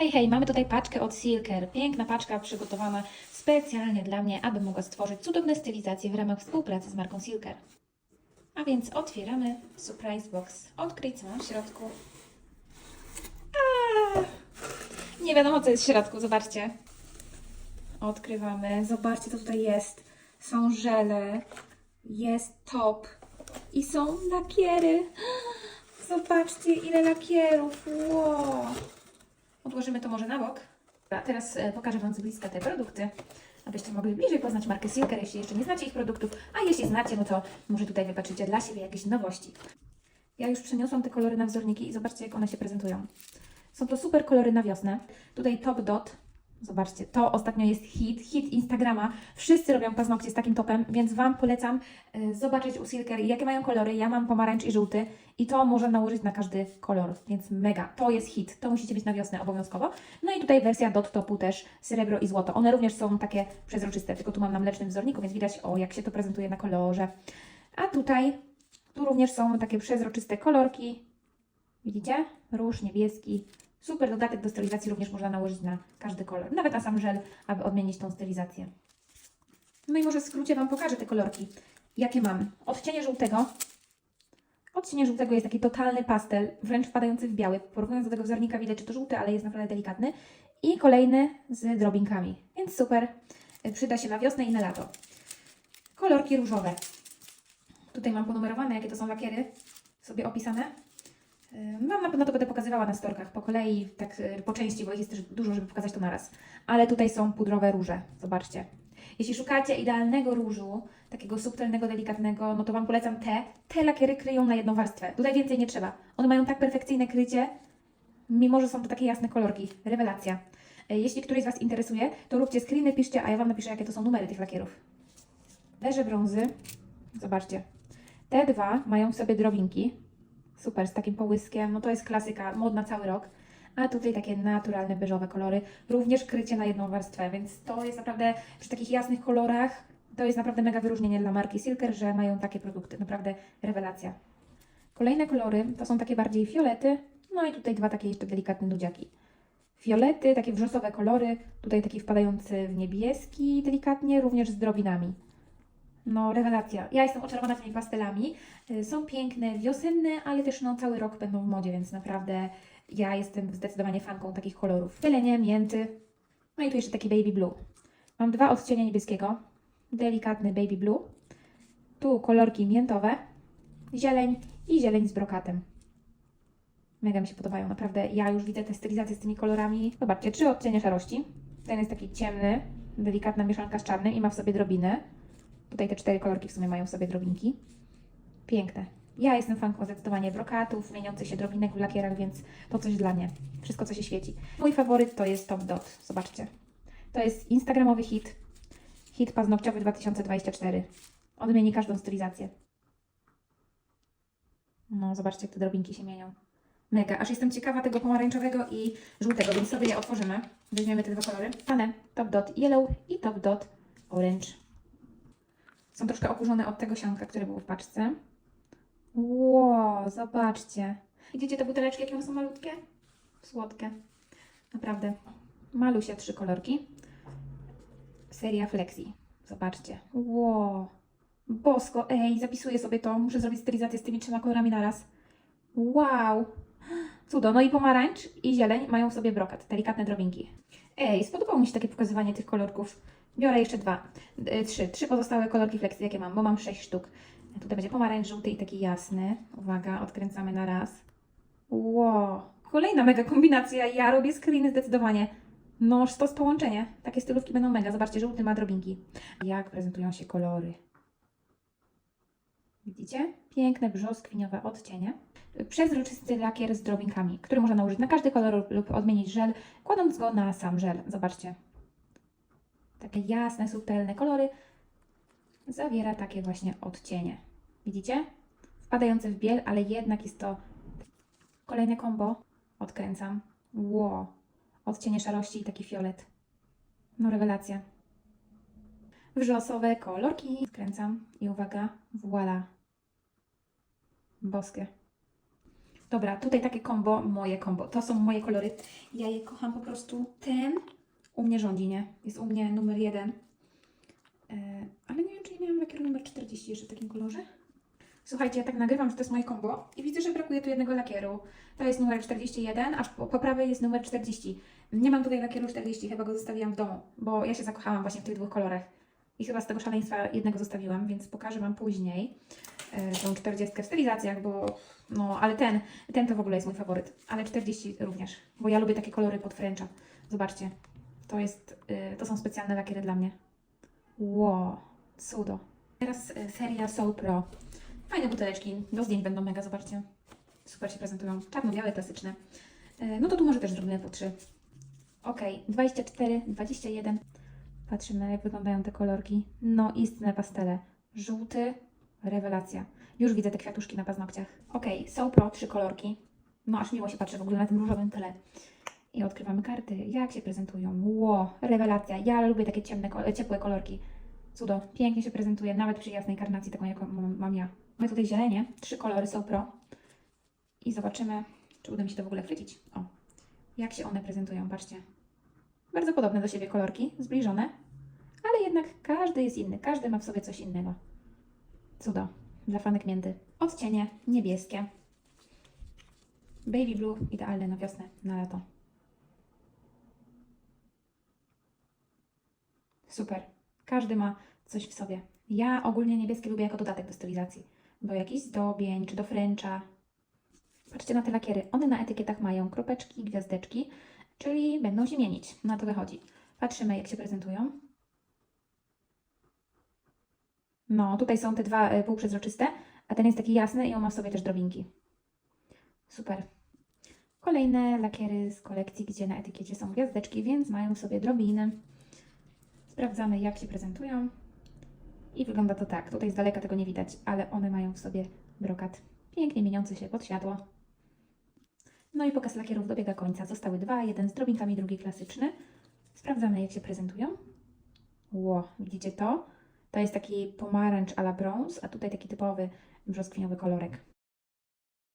Hej, hej, mamy tutaj paczkę od Silker. Piękna paczka przygotowana specjalnie dla mnie, aby mogła stworzyć cudowne stylizacje w ramach współpracy z marką Silker. A więc otwieramy surprise box. Odkryj co mam w środku. A! Nie wiadomo co jest w środku, zobaczcie. Odkrywamy. Zobaczcie co tutaj jest. Są żele, jest top i są lakiery. Zobaczcie ile lakierów. Wow. Odłożymy to może na bok. A teraz e, pokażę Wam z bliska te produkty, abyście mogli bliżej poznać markę Silker, jeśli jeszcze nie znacie ich produktów, a jeśli znacie, no to może tutaj wypatrzycie dla siebie jakieś nowości. Ja już przeniosłam te kolory na wzorniki i zobaczcie, jak one się prezentują. Są to super kolory na wiosnę. Tutaj Top Dot. Zobaczcie, to ostatnio jest hit, hit Instagrama. Wszyscy robią paznokcie z takim topem, więc Wam polecam y, zobaczyć u Silker, jakie mają kolory. Ja mam pomarańcz i żółty i to można nałożyć na każdy kolor, więc mega. To jest hit, to musicie mieć na wiosnę obowiązkowo. No i tutaj wersja Dot Topu też srebro i złoto. One również są takie przezroczyste, tylko tu mam na mlecznym wzorniku, więc widać o, jak się to prezentuje na kolorze. A tutaj, tu również są takie przezroczyste kolorki. Widzicie? Róż niebieski. Super dodatek do stylizacji również można nałożyć na każdy kolor. Nawet na sam żel, aby odmienić tą stylizację. No i może w skrócie Wam pokażę te kolorki. Jakie mam? Odcienie żółtego. Odcienie żółtego jest taki totalny pastel, wręcz wpadający w biały. Porównując do tego wzornika widać, że to żółty, ale jest naprawdę delikatny. I kolejny z drobinkami. Więc super. Przyda się na wiosnę i na lato. Kolorki różowe. Tutaj mam ponumerowane, jakie to są lakiery. Sobie opisane. Yy, Mam na pewno to będę pokazywała na storkach po kolei, tak yy, po części, bo ich jest też dużo, żeby pokazać to naraz. Ale tutaj są pudrowe róże, zobaczcie. Jeśli szukacie idealnego różu, takiego subtelnego, delikatnego, no to Wam polecam te. Te lakiery kryją na jedną warstwę. Tutaj więcej nie trzeba. One mają tak perfekcyjne krycie, mimo że są to takie jasne kolorki. Rewelacja. Yy, Jeśli któryś z Was interesuje, to róbcie screeny, piszcie, a ja Wam napiszę, jakie to są numery tych lakierów. Leże brązy. Zobaczcie. Te dwa mają w sobie drobinki. Super, z takim połyskiem. No to jest klasyka, modna cały rok. A tutaj takie naturalne, beżowe kolory. Również krycie na jedną warstwę, więc to jest naprawdę przy takich jasnych kolorach, to jest naprawdę mega wyróżnienie dla marki Silker, że mają takie produkty. Naprawdę rewelacja. Kolejne kolory to są takie bardziej fiolety. No i tutaj dwa takie jeszcze delikatne nudziaki. Fiolety, takie wrzosowe kolory. Tutaj taki wpadający w niebieski delikatnie, również z drobinami. No, rewelacja. Ja jestem oczarowana tymi pastelami. Y, Są piękne, wiosenne, ale też no, cały rok będą w modzie, więc naprawdę ja jestem zdecydowanie fanką takich kolorów. Zielenie, mięty. No i tu jeszcze taki baby blue. Mam dwa odcienie niebieskiego. Delikatny baby blue. Tu kolorki miętowe, zieleń i zieleń z brokatem. Mega mi się podobają, naprawdę. Ja już widzę te stylizacje z tymi kolorami. Zobaczcie, trzy odcienie szarości. Ten jest taki ciemny, delikatna mieszanka z czarnym i ma w sobie drobinę. Tutaj te cztery kolorki w sumie mają w sobie drobinki. Piękne. Ja jestem fanką zdecydowanie brokatów, mieniących się drobinek w lakierach, więc to coś dla mnie. Wszystko, co się świeci. Mój faworyt to jest Top Dot. Zobaczcie. To jest instagramowy hit. Hit paznokciowy 2024. Odmieni każdą stylizację. No, zobaczcie, jak te drobinki się mienią. Mega. Aż jestem ciekawa tego pomarańczowego i żółtego, więc sobie je otworzymy. Weźmiemy te dwa kolory. Pane Top Dot Yellow i Top Dot Orange. Są troszkę okurzone od tego sianka, który był w paczce. Wow, zobaczcie. Widzicie te buteleczki, jakie one są malutkie? Słodkie. Naprawdę. Malusie trzy kolorki. Seria Flexi. Zobaczcie. Wow. Bosko. Ej, zapisuję sobie to. Muszę zrobić stylizację z tymi trzema kolorami naraz. Wow. Cudo. No i pomarańcz i zieleń mają w sobie brokat. Delikatne drobinki. Ej, spodobało mi się takie pokazywanie tych kolorków. Biorę jeszcze dwa, trzy, trzy pozostałe kolorki flexy, jakie mam, bo mam sześć sztuk. Tutaj będzie pomarańcz żółty i taki jasny. Uwaga, odkręcamy na raz. Wow, kolejna mega kombinacja. Ja robię screeny zdecydowanie. No, to jest połączenie. Takie stylówki będą mega. Zobaczcie, żółty ma drobinki. Jak prezentują się kolory. Widzicie? Piękne brzoskwiniowe odcienie. Przezroczysty lakier z drobinkami, który można nałożyć na każdy kolor lub odmienić żel, kładąc go na sam żel. Zobaczcie. Takie jasne, subtelne kolory. Zawiera takie właśnie odcienie. Widzicie? Wpadające w biel, ale jednak jest to kolejne kombo. Odkręcam. Ło. Odcienie szarości i taki fiolet. No rewelacja. Wrzosowe kolorki. Skręcam i uwaga, voila. Boskie. Dobra, tutaj takie kombo, moje kombo. To są moje kolory. Ja je kocham po prostu. Ten u mnie rządzi, nie? Jest u mnie numer jeden. E, ale nie wiem, czy nie miałam lakieru numer 40 jeszcze w takim kolorze. Słuchajcie, ja tak nagrywam, że to jest moje kombo i widzę, że brakuje tu jednego lakieru. To jest numer 41, aż po, po prawej jest numer 40. Nie mam tutaj lakieru 40, chyba go zostawiłam w domu, bo ja się zakochałam właśnie w tych dwóch kolorach. I chyba z tego szaleństwa jednego zostawiłam, więc pokażę Wam później e, tą 40 w stylizacjach, bo no, ale ten, ten to w ogóle jest mój faworyt, ale 40 również, bo ja lubię takie kolory pod Frencha. Zobaczcie, to jest, y, to są specjalne lakiery dla mnie. Wow, cudo. Teraz y, seria Soul Pro. Fajne buteleczki, do zdjęć będą mega, zobaczcie. Super się prezentują. Czarno-białe, klasyczne. Y, No to tu może też zrobimy po trzy. Ok, 24, 21. Patrzymy, jak wyglądają te kolorki. No, istne pastele. Żółty, rewelacja. Już widzę te kwiatuszki na paznokciach. Ok, Soul Pro, trzy kolorki. No, aż miło się patrzy w ogóle na tym różowym tle. I odkrywamy karty. Jak się prezentują? Ło, rewelacja. Ja lubię takie ciemne, ciepłe kolorki. Cudo. Pięknie się prezentuje, nawet przy jasnej karnacji, taką jaką mam ja. Mamy tutaj zielenie. Trzy kolory są pro. I zobaczymy, czy uda mi się to w ogóle chwycić. O, jak się one prezentują, patrzcie. Bardzo podobne do siebie kolorki, zbliżone, ale jednak każdy jest inny. Każdy ma w sobie coś innego. Cudo. Dla fanek mięty. Odcienie niebieskie. Baby blue, idealne na wiosnę, na lato. Super. Każdy ma coś w sobie. Ja ogólnie niebieskie lubię jako dodatek do stylizacji. Do jakichś zdobień, czy do fręcza. Patrzcie na te lakiery. One na etykietach mają kropeczki, gwiazdeczki, czyli będą się mienić. Na to wychodzi. Patrzymy, jak się prezentują. No, tutaj są te dwa e, półprzezroczyste, a ten jest taki jasny i on ma w sobie też drobinki. Super. Kolejne lakiery z kolekcji, gdzie na etykiecie są gwiazdeczki, więc mają w sobie drobiny. Sprawdzamy, jak się prezentują. I wygląda to tak. Tutaj z daleka tego nie widać, ale one mają w sobie brokat. Pięknie mieniący się pod światło. No i pokaz lakierów dobiega końca. Zostały dwa, jeden z drobinkami, drugi klasyczny. Sprawdzamy, jak się prezentują. Ło, widzicie to? To jest taki pomarańcz a la brąz, a tutaj taki typowy brzoskwiniowy kolorek.